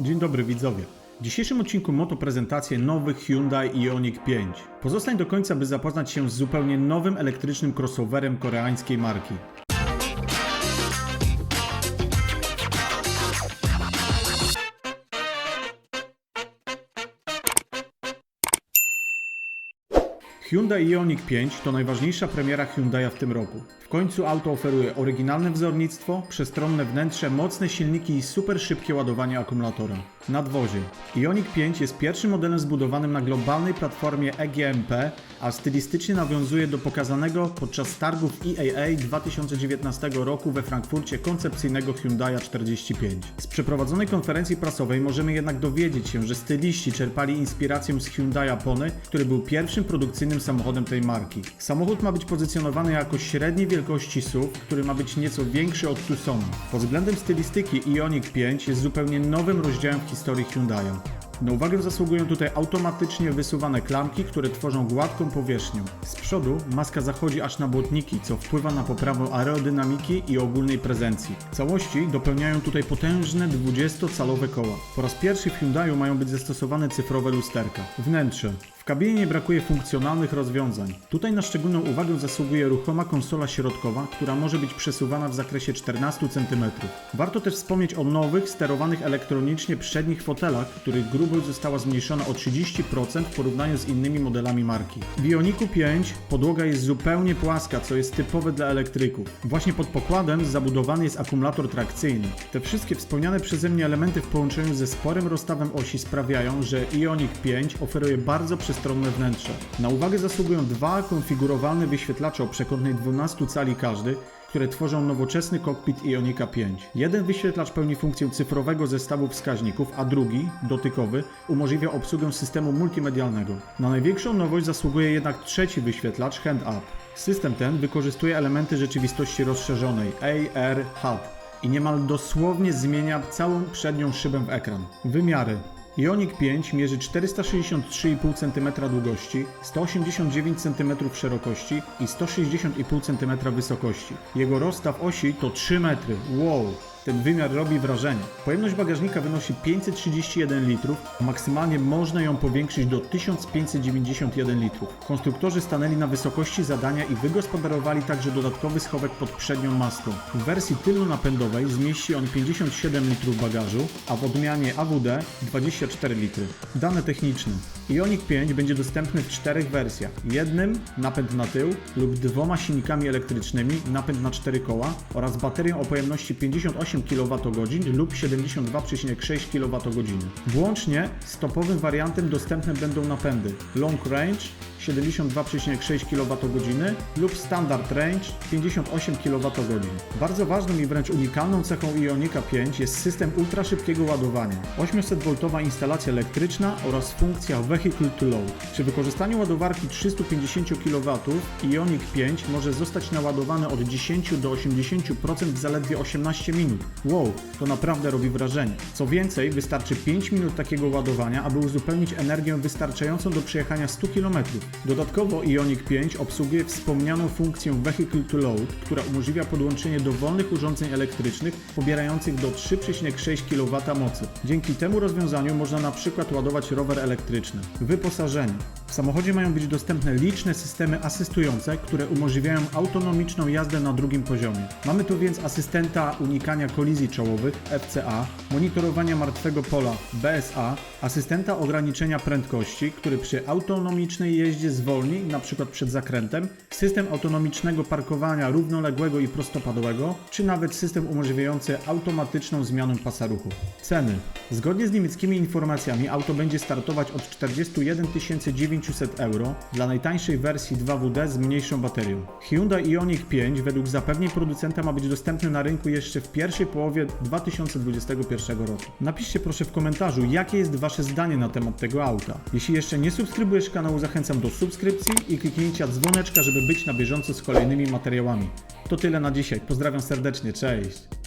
Dzień dobry widzowie. W dzisiejszym odcinku Moto prezentację nowych Hyundai Ioniq 5. Pozostań do końca, by zapoznać się z zupełnie nowym elektrycznym crossoverem koreańskiej marki. Hyundai Ioniq 5 to najważniejsza premiera Hyundai'a w tym roku. W końcu auto oferuje oryginalne wzornictwo, przestronne wnętrze, mocne silniki i super szybkie ładowanie akumulatora. Nadwozie. Ioniq 5 jest pierwszym modelem zbudowanym na globalnej platformie EGMP, a stylistycznie nawiązuje do pokazanego podczas targów EAA 2019 roku we Frankfurcie koncepcyjnego Hyundai'a 45. Z przeprowadzonej konferencji prasowej możemy jednak dowiedzieć się, że styliści czerpali inspirację z Hyundai Pony, który był pierwszym produkcyjnym samochodem tej marki. Samochód ma być pozycjonowany jako średniej wielkości SUV, który ma być nieco większy od Tucsona. Pod względem stylistyki Ioniq 5 jest zupełnie nowym rozdziałem w historii Hyundai'a. Na uwagę zasługują tutaj automatycznie wysuwane klamki, które tworzą gładką powierzchnię. Z przodu maska zachodzi aż na błotniki, co wpływa na poprawę aerodynamiki i ogólnej prezencji. Całości dopełniają tutaj potężne 20-calowe koła. Po raz pierwszy w Hyundaiu mają być zastosowane cyfrowe lusterka. Wnętrze. W kabinie nie brakuje funkcjonalnych rozwiązań. Tutaj na szczególną uwagę zasługuje ruchoma konsola środkowa, która może być przesuwana w zakresie 14 cm. Warto też wspomnieć o nowych, sterowanych elektronicznie przednich fotelach, których grubość została zmniejszona o 30% w porównaniu z innymi modelami marki. W Ioniku 5 podłoga jest zupełnie płaska, co jest typowe dla elektryków. Właśnie pod pokładem zabudowany jest akumulator trakcyjny. Te wszystkie wspomniane przeze mnie elementy w połączeniu ze sporym rozstawem osi sprawiają, że Ioniq 5 oferuje bardzo przestronne wnętrze. Na uwagę zasługują dwa konfigurowalne wyświetlacze o przekątnej 12 cali każdy, które tworzą nowoczesny kokpit Ionika 5. Jeden wyświetlacz pełni funkcję cyfrowego zestawu wskaźników, a drugi, dotykowy, umożliwia obsługę systemu multimedialnego. Na największą nowość zasługuje jednak trzeci wyświetlacz Hand Up. System ten wykorzystuje elementy rzeczywistości rozszerzonej AR HUD i niemal dosłownie zmienia całą przednią szybę w ekran. Wymiary Ioniq 5 mierzy 463,5 cm długości, 189 cm szerokości i 160,5 cm wysokości. Jego rozstaw osi to 3 metry. Wow! Ten wymiar robi wrażenie. Pojemność bagażnika wynosi 531 litrów, maksymalnie można ją powiększyć do 1591 litrów. Konstruktorzy stanęli na wysokości zadania i wygospodarowali także dodatkowy schowek pod przednią maską. W wersji tylno-napędowej zmieści on 57 litrów bagażu, a w odmianie AWD 24 litry. Dane techniczne. Ioniq 5 będzie dostępny w czterech wersjach. Jednym napęd na tył lub dwoma silnikami elektrycznymi, napęd na 4 koła oraz baterią o pojemności 58 kWh lub 72,6 kWh. Włącznie z topowym wariantem dostępne będą napędy Long Range 72,6 kWh lub Standard Range 58 kWh. Bardzo ważną i wręcz unikalną cechą Ionika 5 jest system ultraszybkiego ładowania. 800V instalacja elektryczna oraz funkcja Vehicle to Load. Przy wykorzystaniu ładowarki 350 kW Ioniq 5 może zostać naładowany od 10 do 80% w zaledwie 18 minut. Wow, to naprawdę robi wrażenie. Co więcej, wystarczy 5 minut takiego ładowania, aby uzupełnić energię wystarczającą do przejechania 100 km. Dodatkowo Ioniq 5 obsługuje wspomnianą funkcję Vehicle to Load, która umożliwia podłączenie dowolnych urządzeń elektrycznych pobierających do 3,6 kW mocy. Dzięki temu rozwiązaniu można na przykład ładować rower elektryczny. Wyposażenie. W samochodzie mają być dostępne liczne systemy asystujące, które umożliwiają autonomiczną jazdę na drugim poziomie. Mamy tu więc asystenta unikania kolizji czołowych FCA, monitorowania martwego pola BSA, asystenta ograniczenia prędkości, który przy autonomicznej jeździe zwolni, np. przed zakrętem, system autonomicznego parkowania równoległego i prostopadłego, czy nawet system umożliwiający automatyczną zmianę pasa ruchu. Ceny. Zgodnie z niemieckimi informacjami auto będzie startować od 41 900 euro dla najtańszej wersji 2WD z mniejszą baterią. Hyundai Ioniq 5 według zapewnień producenta ma być dostępny na rynku jeszcze w pierwszej połowie 2021 roku. Napiszcie proszę w komentarzu, jakie jest Wasze zdanie na temat tego auta. Jeśli jeszcze nie subskrybujesz kanału, zachęcam do subskrypcji i kliknięcia dzwoneczka, żeby być na bieżąco z kolejnymi materiałami. To tyle na dzisiaj. Pozdrawiam serdecznie, cześć!